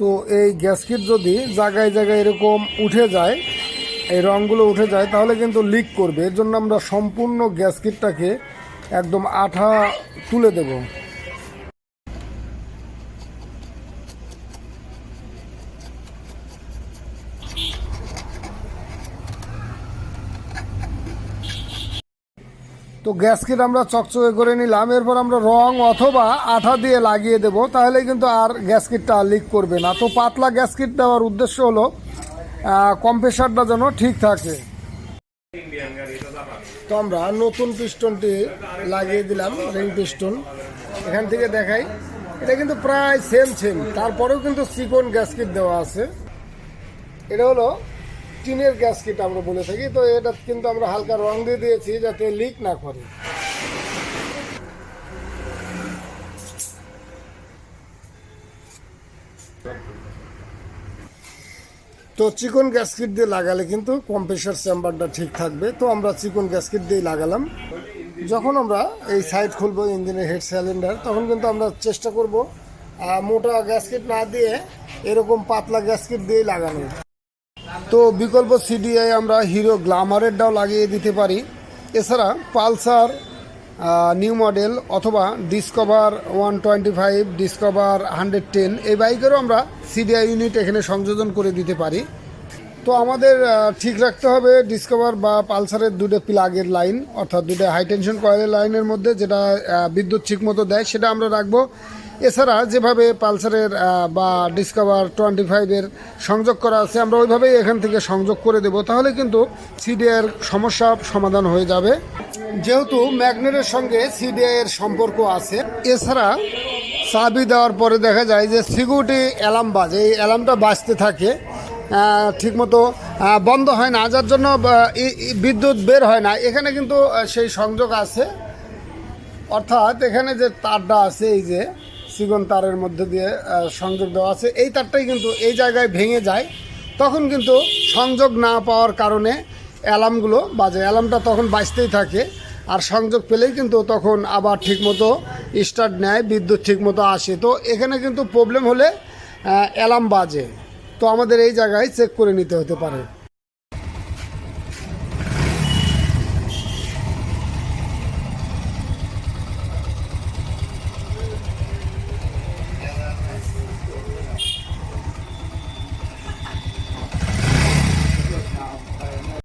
তো এই গ্যাসকিট যদি জায়গায় জায়গায় এরকম উঠে যায়, এই রঙগুলো উঠে যায়, তাহলে কিন্তু লিক করবে। এর জন্য আমরা সম্পূর্ণ গ্যাসকিটটাকে একদম আঠা তুলে দেব। তো গ্যাসকিট আমরা চকচকে করে নিলাম, এরপর আমরা রং অথবা আঠা দিয়ে লাগিয়ে দেব, তাহলে কিন্তু আর গ্যাসকিটটা লিক করবে না। তো পাতলা গ্যাসকিট দেওয়ার উদ্দেশ্য হলো কম্প্রেসারটা যেন ঠিক থাকে। তো আমরা নতুন পিস্টনটি লাগিয়ে দিলাম রিং পিস্টন এখান থেকে দেখাই, এটা কিন্তু প্রায় সেম সেম তারপরেও কিন্তু চিকন গ্যাসকিট দেওয়া আছে। এটা হলো টিনের গ্যাসকিট আমরা বলে থাকি, তো এটা কিন্তু আমরা হালকা রং দিয়ে দিয়েছি যাতে লিক না করে। তো চিকন গ্যাসকিট দিয়ে লাগালে কিন্তু কম্প্রেসার চেম্বারটা ঠিক থাকবে। তো আমরা চিকন গ্যাসকিট দিয়ে লাগালাম। যখন আমরা এই সাইড খুলবো ইঞ্জিনের হেড সিলিন্ডার তখন কিন্তু আমরা চেষ্টা করব মোটা গ্যাসকিট না দিয়ে এরকম পাতলা গ্যাসকিট দিয়েই লাগানোর। তো বিকল্প সিডিআই আমরা হিরো গ্লামারেরটাও লাগিয়ে দিতে পারি। এছাড়া পালসার নিউ মডেল অথবা Discover one twenty five, Discover hundred ten, এই বাইকেরও আমরা সিডিআই ইউনিট এখানে সংযোজন করে দিতে পারি। তো আমাদের ঠিক রাখতে হবে ডিসকভার বা পালসারের দুটো প্লাগের লাইন অর্থাৎ দুটো হাই টেনশন কয়েলের লাইনের মধ্যে যেটা বিদ্যুৎ ঠিকমতো দেয়, সেটা আমরা রাখব। এছাড়া যেভাবে পালসারের বা ডিসকভার টোয়েন্টি ফাইভের সংযোগ করা আছে, আমরা ওইভাবেই এখান থেকে সংযোগ করে দেব। তাহলে কিন্তু সিডিআইয়ের সমস্যা সমাধান হয়ে যাবে। যেহেতু ম্যাগনেটের সঙ্গে সিডিআই এর সম্পর্ক আছে, এছাড়া চাবি দেওয়ার পরে দেখা যায় যে সিকিউরিটি অ্যালার্ম বাজে, এই অ্যালার্মটা বাজতে থাকে। ঠিকমতো বন্ধ হয় না, যার জন্য বিদ্যুৎ বের হয় না। এখানে কিন্তু সেই সংযোগ আছে। অর্থাৎ এখানে যে তারটা আছে, এই যে সিগন তারের মধ্যে দিয়ে সংযোগ দেওয়া আছে, এই তারটাই কিন্তু এই জায়গায় ভেঙে যায়। তখন কিন্তু সংযোগ না পাওয়ার কারণে অ্যালার্মগুলো বাজে। অ্যালার্মটা তখন বাজতেই থাকে। আর সংযোগ পেলেই কিন্তু তখন আবার ঠিকমতো স্টার্ট নেয়, বিদ্যুৎ ঠিকমতো আসে। তো এখানে কিন্তু প্রবলেম হলে অ্যালার্ম বাজে। তো আমাদের এই জায়গায় চেক করে নিতে হতে পারে।